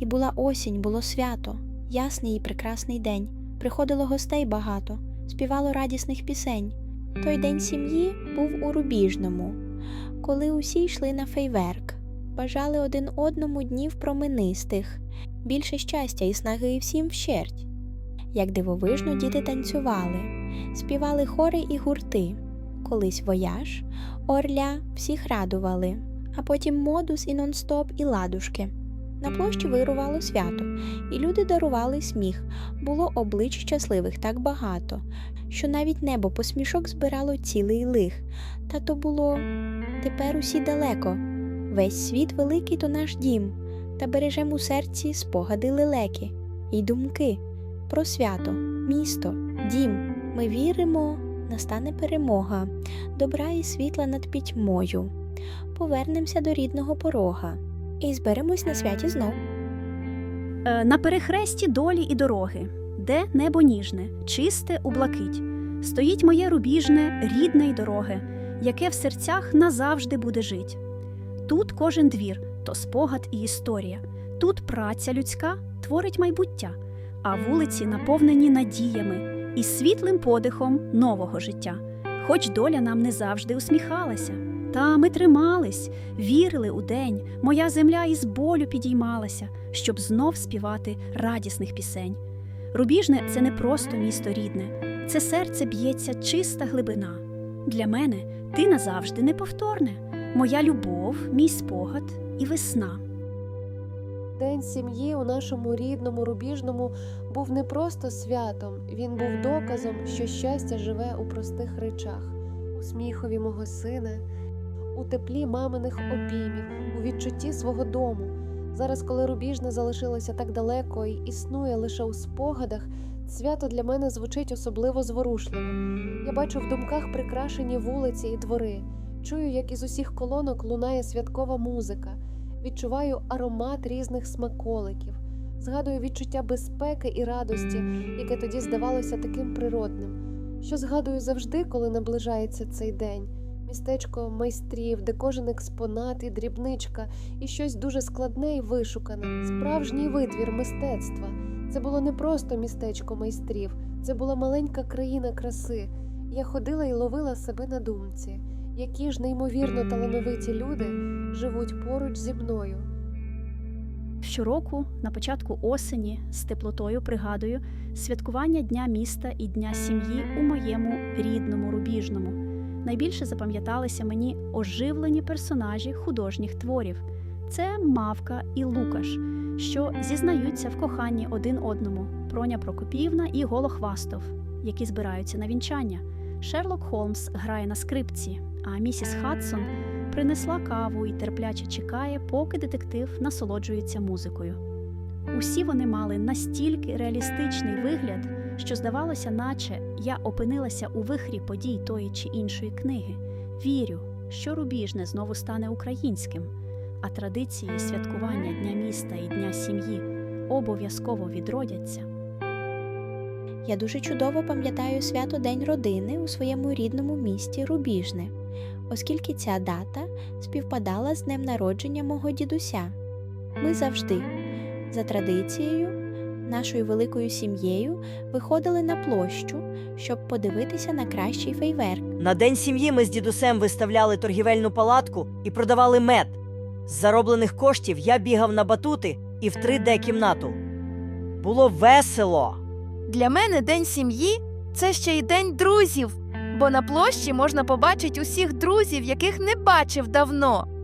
І була осінь, було свято, ясний і прекрасний день. Приходило гостей багато, співало радісних пісень. Той день сім'ї був у Рубіжному, коли усі йшли на фейверк, бажали один одному днів променистих, більше щастя і снаги всім вщерть. Як дивовижно діти танцювали, співали хори і гурти. Колись вояж, орля всіх радували, а потім модус і нон-стоп і ладушки. На площі вирувало свято, і люди дарували сміх. Було облич щасливих так багато, що навіть небо посмішок збирало цілий лих. Та то було тепер усі далеко. Весь світ великий то наш дім, та бережем у серці спогади лелеки й думки про свято, місто, дім. Ми віримо, настане перемога, добра і світла над пітьмою. Повернемося до рідного порога і зберемось на святі знов. Е, На перехресті долі і дороги, де небо ніжне, чисте у блакить, стоїть моє рубіжне, рідне й дороге, яке в серцях назавжди буде жить. Тут кожен двір то спогад і історія, тут праця людська творить майбуття, а вулиці наповнені надіями і світлим подихом нового життя. Хоч доля нам не завжди усміхалася. Та ми тримались, вірили у день, моя земля із болю підіймалася, щоб знов співати радісних пісень. Рубіжне це не просто місто рідне, це серце б'ється чиста глибина. Для мене ти назавжди неповторне, моя любов, мій спогад і весна. День сім'ї у нашому рідному рубіжному був не просто святом, він був доказом, що щастя живе у простих речах, у сміхові мого сина, у теплі маминих обіймів, у відчутті свого дому. Зараз, коли рубіжне залишилося так далеко і існує лише у спогадах, свято для мене звучить особливо зворушливо. Я бачу в думках прикрашені вулиці і двори, чую, як із усіх колонок лунає святкова музика відчуваю аромат різних смаколиків, згадую відчуття безпеки і радості, яке тоді здавалося таким природним. Що згадую завжди, коли наближається цей день. Містечко майстрів, де кожен експонат і дрібничка, і щось дуже складне і вишукане, справжній витвір мистецтва. Це було не просто містечко майстрів, це була маленька країна краси. Я ходила і ловила себе на думці, які ж неймовірно талановиті люди живуть поруч зі мною. Щороку, на початку осені, з теплотою пригадую святкування Дня міста і Дня сім'ї у моєму рідному рубіжному. Найбільше запам'яталися мені оживлені персонажі художніх творів. Це Мавка і Лукаш, що зізнаються в коханні один одному, Проня Прокопівна і Голохвастов, які збираються на вінчання. Шерлок Холмс грає на скрипці, а місіс Хадсон принесла каву і терпляче чекає, поки детектив насолоджується музикою. Усі вони мали настільки реалістичний вигляд, що здавалося, наче я опинилася у вихрі подій тої чи іншої книги. Вірю, що рубіжне знову стане українським, а традиції святкування Дня міста і Дня сім'ї обов'язково відродяться. Я дуже чудово пам'ятаю свято День родини у своєму рідному місті Рубіжне, оскільки ця дата співпадала з днем народження мого дідуся. Ми завжди, за традицією, нашою великою сім'єю виходили на площу, щоб подивитися на кращий фейверк. На день сім'ї ми з дідусем виставляли торгівельну палатку і продавали мед. З зароблених коштів я бігав на батути і в 3D-кімнату. Було весело. Для мене день сім'ї це ще й день друзів, бо на площі можна побачити усіх друзів, яких не бачив давно.